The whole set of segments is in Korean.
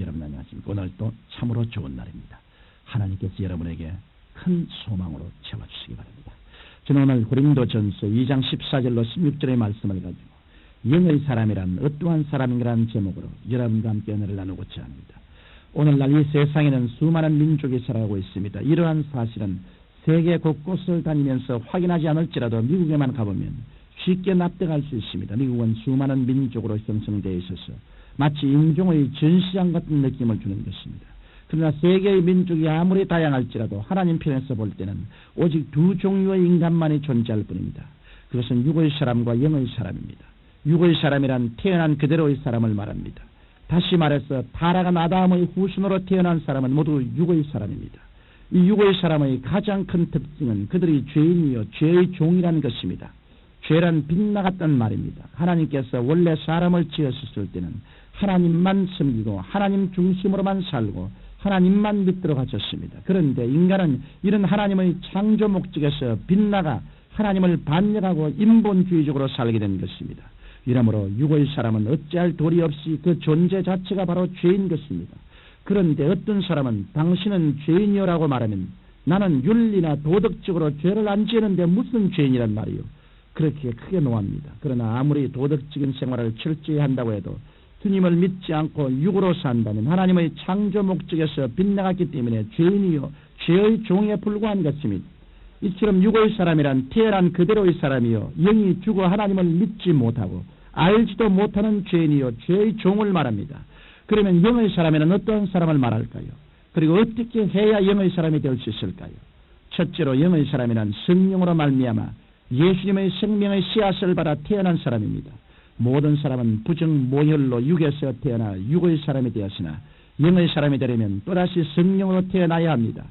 여러분 안녕하십니까. 오늘도 참으로 좋은 날입니다. 하나님께서 여러분에게 큰 소망으로 채워주시기 바랍니다. 저는 오늘 고린도전서 2장 14절로 16절의 말씀을 가지고 영의 사람이란 어떠한 사람인가라는 제목으로 여러분과 함께 은혜를 나누고자 합니다. 오늘날 이 세상에는 수많은 민족이 살아가고 있습니다. 이러한 사실은 세계 곳곳을 다니면서 확인하지 않을지라도 미국에만 가보면 쉽게 납득할 수 있습니다. 미국은 수많은 민족으로 형성되어 있어서 마치 인종의 전시장 같은 느낌을 주는 것입니다. 그러나 세계의 민족이 아무리 다양할지라도 하나님 편에서 볼 때는 오직 두 종류의 인간만이 존재할 뿐입니다. 그것은 육의 사람과 영의 사람입니다. 육의 사람이란 태어난 그대로의 사람을 말합니다. 다시 말해서 타락한 아담의 후손으로 태어난 사람은 모두 육의 사람입니다. 이 육의 사람의 가장 큰 특징은 그들이 죄인이요 죄의 종이라는 것입니다. 죄란 빗나갔단 말입니다. 하나님께서 원래 사람을 지었을 때는 하나님만 섬기고 하나님 중심으로만 살고 하나님만 믿도록 하셨습니다. 그런데 인간은 이런 하나님의 창조 목적에서 빗나가 하나님을 반역하고 인본주의적으로 살게 된 것입니다. 이러므로 육의 사람은 어찌할 도리 없이 그 존재 자체가 바로 죄인 것입니다. 그런데 어떤 사람은 당신은 죄인이요라고 말하면 나는 윤리나 도덕적으로 죄를 안 지는데 무슨 죄인이란 말이요. 그렇게 크게 노합니다. 그러나 아무리 도덕적인 생활을 철저히 한다고 해도 주님을 믿지 않고 육으로 산다면 하나님의 창조 목적에서 빗나갔기 때문에 죄인이요 죄의 종에 불과한 것입니다. 이처럼 육의 사람이란 태어난 그대로의 사람이요 영이 죽어 하나님을 믿지 못하고 알지도 못하는 죄인이요 죄의 종을 말합니다. 그러면 영의 사람에는 어떤 사람을 말할까요? 그리고 어떻게 해야 영의 사람이 될 수 있을까요? 첫째로 영의 사람이란 성령으로 말미암아 예수님의 생명의 씨앗을 받아 태어난 사람입니다. 모든 사람은 부정 모혈로 육에서 태어나 육의 사람이 되었으나 영의 사람이 되려면 또다시 성령으로 태어나야 합니다.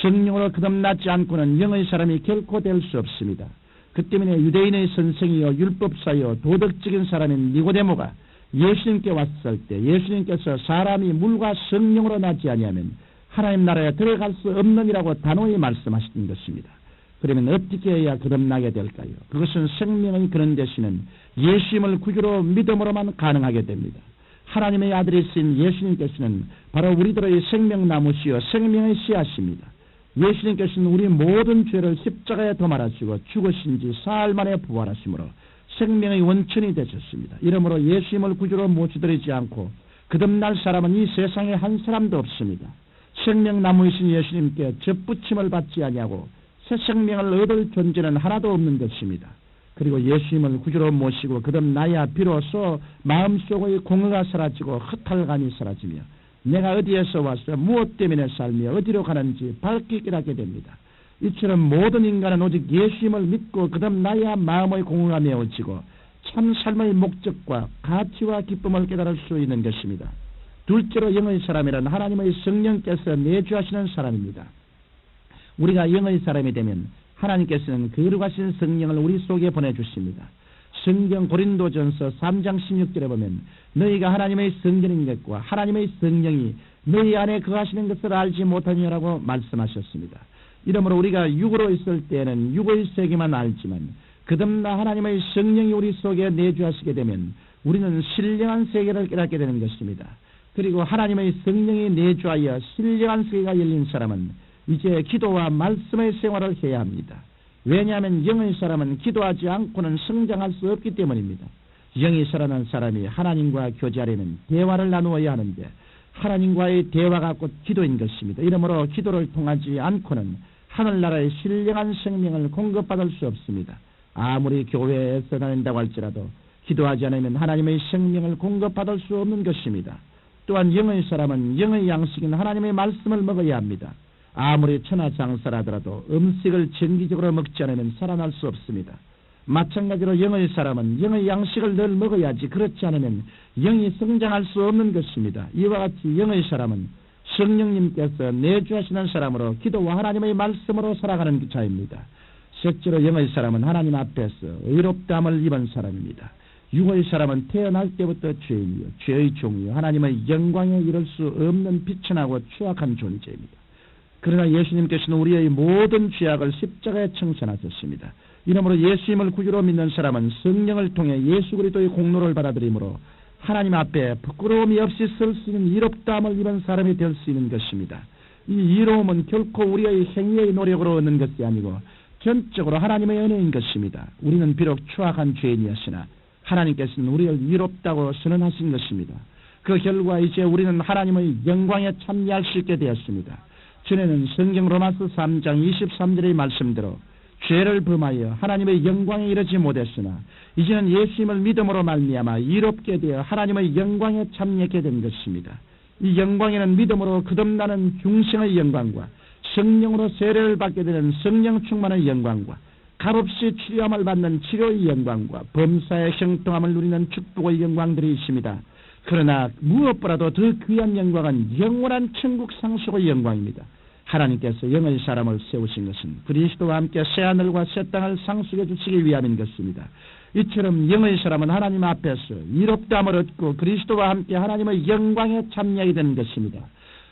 성령으로 거듭나지 않고는 영의 사람이 결코 될 수 없습니다. 그 때문에 유대인의 선생이요 율법사요 도덕적인 사람인 니고데모가 예수님께 왔을 때 예수님께서 사람이 물과 성령으로 나지 아니하면 하나님 나라에 들어갈 수 없느니라고 단호히 말씀하신 것입니다. 그러면 어떻게 해야 거듭나게 될까요? 그것은 생명의 그런 대신은 예수님을 구주로 믿음으로만 가능하게 됩니다. 하나님의 아들이신 예수님께서는 바로 우리들의 생명나무시여 생명의 씨앗입니다. 예수님께서는 우리 모든 죄를 십자가에 도말하시고 죽으신 지 사흘 만에 부활하심으로 생명의 원천이 되셨습니다. 이러므로 예수님을 구주로 모시드리지 않고 거듭날 사람은 이 세상에 한 사람도 없습니다. 생명나무이신 예수님께 접붙임을 받지 아니하고 새 생명을 얻을 존재는 하나도 없는 것입니다. 그리고 예수님을 구주로 모시고 거듭나야 비로소 마음속의 공허가 사라지고 허탈감이 사라지며 내가 어디에서 와서 무엇 때문에 살며 어디로 가는지 밝게 깨닫게 됩니다. 이처럼 모든 인간은 오직 예수님을 믿고 거듭나야 마음의 공허가 메워지고 참 삶의 목적과 가치와 기쁨을 깨달을 수 있는 것입니다. 둘째로 영의 사람이란 하나님의 성령께서 내주하시는 사람입니다. 우리가 영의 사람이 되면 하나님께서는 거룩하신 성령을 우리 속에 보내주십니다. 성경 고린도전서 3장 16절에 보면 너희가 하나님의 성전인 것과 하나님의 성령이 너희 안에 거하시는 것을 알지 못하느냐라고 말씀하셨습니다. 이러므로 우리가 육으로 있을 때에는 육의 세계만 알지만 거듭나 하나님의 성령이 우리 속에 내주하시게 되면 우리는 신령한 세계를 깨닫게 되는 것입니다. 그리고 하나님의 성령이 내주하여 신령한 세계가 열린 사람은 이제 기도와 말씀의 생활을 해야 합니다. 왜냐하면 영의 사람은 기도하지 않고는 성장할 수 없기 때문입니다. 영이 살아난 사람이 하나님과 교제하려면 대화를 나누어야 하는데 하나님과의 대화가 곧 기도인 것입니다. 이러므로 기도를 통하지 않고는 하늘나라의 신령한 생명을 공급받을 수 없습니다. 아무리 교회에서 다닌다고 할지라도 기도하지 않으면 하나님의 생명을 공급받을 수 없는 것입니다. 또한 영의 사람은 영의 양식인 하나님의 말씀을 먹어야 합니다. 아무리 천하장사라더라도 음식을 정기적으로 먹지 않으면 살아날 수 없습니다. 마찬가지로 영의 사람은 영의 양식을 늘 먹어야지 그렇지 않으면 영이 성장할 수 없는 것입니다. 이와 같이 영의 사람은 성령님께서 내주하시는 사람으로 기도와 하나님의 말씀으로 살아가는 자입니다. 셋째로 영의 사람은 하나님 앞에서 의롭다함을 입은 사람입니다. 육의 사람은 태어날 때부터 죄인이요 죄의 종이요 하나님의 영광에 이를 수 없는 비천하고 추악한 존재입니다. 그러나 예수님께서는 우리의 모든 죄악을 십자가에 청산하셨습니다. 이러므로 예수님을 구주로 믿는 사람은 성령을 통해 예수 그리스도의 공로를 받아들이므로 하나님 앞에 부끄러움이 없이 설 수 있는 이롭다함을 입은 사람이 될 수 있는 것입니다. 이 이로움은 결코 우리의 행위의 노력으로 얻는 것이 아니고 전적으로 하나님의 은혜인 것입니다. 우리는 비록 추악한 죄인이었으나 하나님께서는 우리를 이롭다고 선언하신 것입니다. 그 결과 이제 우리는 하나님의 영광에 참여할 수 있게 되었습니다. 전에는 성경 로마서 3장 23절의 말씀대로 죄를 범하여 하나님의 영광에 이르지 못했으나 이제는 예수님을 믿음으로 말미암아 이롭게 되어 하나님의 영광에 참여하게 된 것입니다. 이 영광에는 믿음으로 거듭나는 중생의 영광과 성령으로 세례를 받게 되는 성령 충만의 영광과 값없이 치료함을 받는 치료의 영광과 범사의 형통함을 누리는 축복의 영광들이 있습니다. 그러나 무엇보다도 더 귀한 영광은 영원한 천국 상속의 영광입니다. 하나님께서 영의 사람을 세우신 것은 그리스도와 함께 새 하늘과 새 땅을 상속해 주시기 위함인 것입니다. 이처럼 영의 사람은 하나님 앞에서 이롭다함을 얻고 그리스도와 함께 하나님의 영광에 참여하게 되는 것입니다.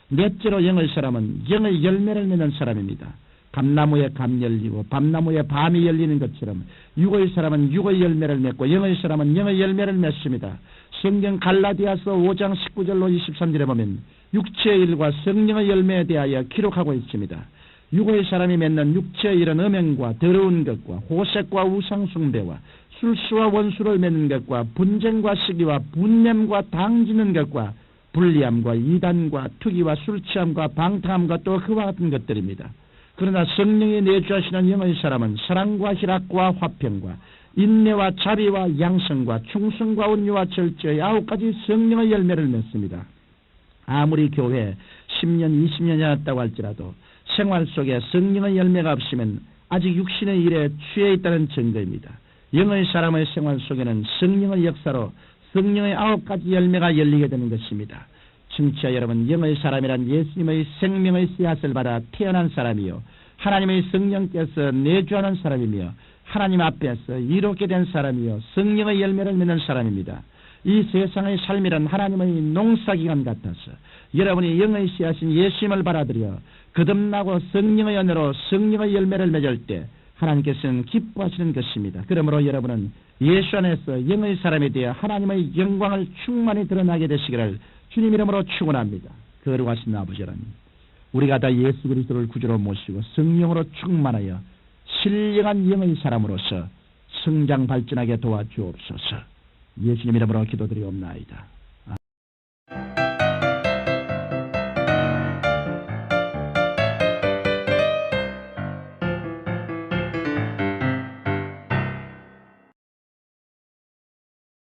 넷째로 영의 사람은 영의 열매를 맺는 사람입니다. 감나무에 감 열리고 밤나무에 밤이 열리는 것처럼 육의 사람은 육의 열매를 맺고 영의 사람은 영의 열매를 맺습니다. 성경 갈라디아서 5장 19절로 23절에 보면 육체의 일과 성령의 열매에 대하여 기록하고 있습니다. 육의 사람이 맺는 육체의 일은 음행과 더러운 것과 호색과 우상숭배와 술수와 원수를 맺는 것과 분쟁과 시기와 분냄과 당지는 것과 불리함과 이단과 투기와 술취함과 방탕함과 또 그와 같은 것들입니다. 그러나 성령이 내주하시는 영의 사람은 사랑과 희락과 화평과 인내와 자비와 양성과 충성과 온유와 절제의 아홉 가지 성령의 열매를 맺습니다. 아무리 교회 10년, 20년이 지났다고 할지라도 생활 속에 성령의 열매가 없으면 아직 육신의 일에 취해 있다는 증거입니다. 영의 사람의 생활 속에는 성령의 역사로 성령의 아홉 가지 열매가 열리게 되는 것입니다. 청취자 여러분, 영의 사람이란 예수님의 생명의 씨앗을 받아 태어난 사람이요. 하나님의 성령께서 내주하는 사람이며 하나님 앞에서 이롭게 된 사람이요. 성령의 열매를 맺는 사람입니다. 이 세상의 삶이란 하나님의 농사기간 같아서 여러분이 영의 씨앗인 예수님을 받아들여 거듭나고 성령의 연애로 성령의 열매를 맺을 때 하나님께서는 기뻐하시는 것입니다. 그러므로 여러분은 예수 안에서 영의 사람에 대해 하나님의 영광을 충만히 드러나게 되시기를 주님 이름으로 축원합니다. 거룩하신 아버지 하나님 우리가 다 예수 그리스도를 구주로 모시고 성령으로 충만하여 신령한 영의 사람으로서 성장 발전하게 도와주옵소서. 예수님 이름으로 기도드리옵나이다.